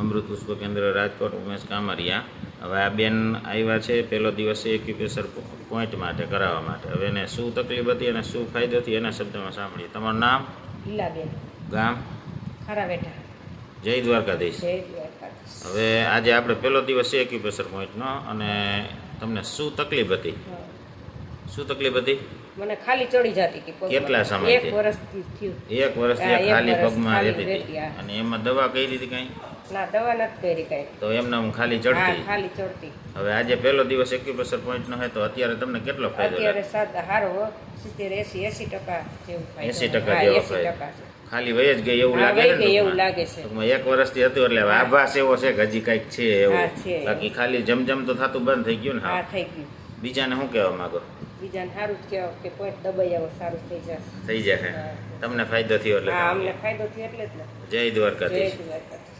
અમૃત પુષ્પ કેન્દ્ર રાજકોટ ઉમેશ કામરિયા. હવે આ બેન આવ્યા છે પહેલો દિવસ છે એક્યુપ્રેશર પોઈન્ટ માટે કરાવવા માટે. હવે એને શું તકલીફ હતી અને શું ફાયદો હતી એના શબ્દમાં સાંભળીએ. તમારું નામ? હિલાબેન ગામ? ખરા બેઠા જય દ્વારકાધીશ. જય દ્વારકાધીશ. હવે આજે આપણે પહેલો દિવસ છે એક્યુપ્રેશર પોઈન્ટનો અને તમને શું તકલીફ હતી? શું તકલીફ હતી? મને ખાલી ચડી જતી હતી કેટલા સમય એક વર્ષથી થયું. એક વર્ષથી ખાલી પગમાં રહેતી હતી. અને એમાં દવા કઈ લીધી કાંઈ? ના દવા નથી કરી કઈ. તો એમને હું ખાલી ચડતી. ખાલી ચડતી. હવે આજે પહેલો દિવસ એક્યુપ્રેશર પોઈન્ટનો હોય તો અત્યારે તમને કેટલો ફાયદો અત્યારે સાત હારો સિત્તેર એસી એસી ટકા જેવું એસી ટકા જેવો ફાયદો. ખાલી વય જ ગઈ એવું લાગે ને એવું લાગે છે. એક વર્ષથી હતું એટલે આભાસ એવો છે કે હજી કંઈક છે એવું. બાકી ખાલી જમ જમ તો થતું બંધ થઈ ગયું ને હા હા થઈ ગયું. બીજાને શું કહેવા માંગો? બીજાને સારું જ કહેવા કે પોઈન્ટ દબાઈ આવો સારું થઈ જશે. થઈ જશે. તમને ફાયદો થયો એટલે અમને ફાયદો થયો એટલે જ જય જય દ્વારકાધીશ. દ્વારકાધીશ.